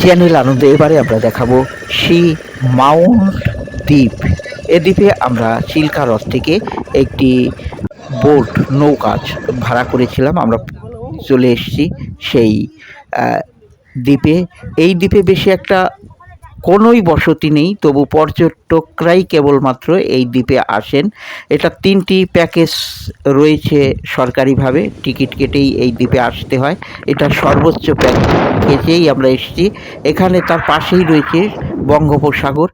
Channel আনন্দে এবারে আমরা দেখাবো শি মাউন্ট দ্বীপ। এ দ্বীপে আমরা চিল্কা হ্রদ থেকে একটি বোট নৌকা ভাড়া করেছিলাম। আমরা চলে এসেছি সেই দ্বীপে। এই দ্বীপে বেশি একটা কোনোই বসতি নেই, তবু পর্যটকরাই কেবলমাত্র এই দ্বীপে আসেন। এটা তিনটি প্যাকেজ রয়েছে সরকারিভাবে, টিকিট কেটেই এই দ্বীপে আসতে হয়। এটা সর্বোচ্চ প্যাকেজেই আমরা এসেছি। এখানে তার পাশেই রয়েছে বঙ্গোপসাগর।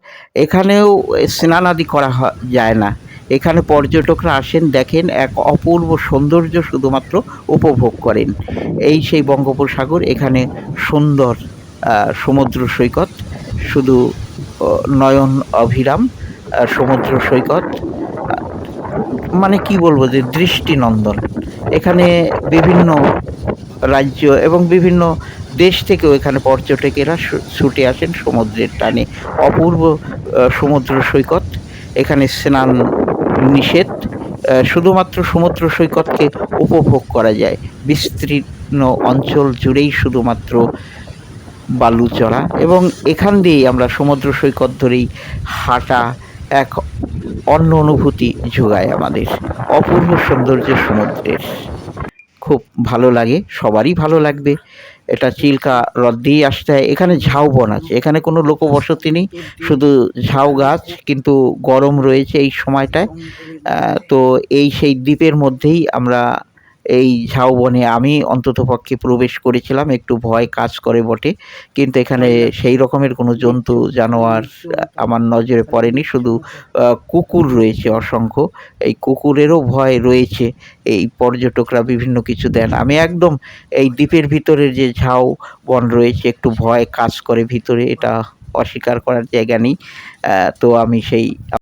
এখানেও স্নানাদি করা যায় না। এখানে পর্যটকরা আসেন, দেখেন এক অপূর্ব সৌন্দর্য শুধুমাত্র উপভোগ করেন। এই সেই বঙ্গোপসাগর, এখানে সুন্দর সমুদ্র সৈকত। শুধু নয়ন অভিরাম সমুদ্র সৈকত। মানে কি বলব যে দৃষ্টিনন্দন। এখানে বিভিন্ন রাজ্য এবং বিভিন্ন দেশ থেকেও এখানে পর্যটকেরা ছুটে আসেন সমুদ্রের টানে। অপূর্ব সমুদ্র সৈকত। এখানে স্নান নিষেধ শুধুমাত্র সমুদ্র সৈকতকে উপভোগ করা যায়। বিস্তীর্ণ অঞ্চল জুড়েই শুধুমাত্র বালুচড়া এবং এখান দিয়েই আমরা সমুদ্র সৈকত ধরেই হাঁটা এক অন্য অনুভূতি যোগায় আমাদের। অপূর্ব সৌন্দর্য সমুদ্রের। খুব ভালো লাগে, সবারই ভালো লাগবে। এটা চিল্কা হ্রদ দিয়েই আসতে হয়। এখানে ঝাউবন আছে। এখানে কোনো লোকবসতি নেই। শুধু ঝাউ গাছ, কিন্তু গরম রয়েছে এই সময়টায়। তো এই সেই দ্বীপের মধ্যেই আমরা এই ঝাউবনে আমি অন্ততপক্ষে প্রবেশ করেছিলাম একটু ভয় কাজ করে বটে। কিন্তু এখানে সেই রকমের কোনো জন্তু জানোয়ার আমার নজরে পড়েনি শুধু কুকুর রয়েছে অসংখ্য। এই কুকুরেরও ভয় রয়েছে এই পর্যটকরা বিভিন্ন কিছু দেন। আমি একদম এই দ্বীপের ভিতরের যে ঝাউ বন রয়েছে একটু ভয় কাজ করে ভিতরে এটা অস্বীকার করার জায়গা নেই। তো আমি সেই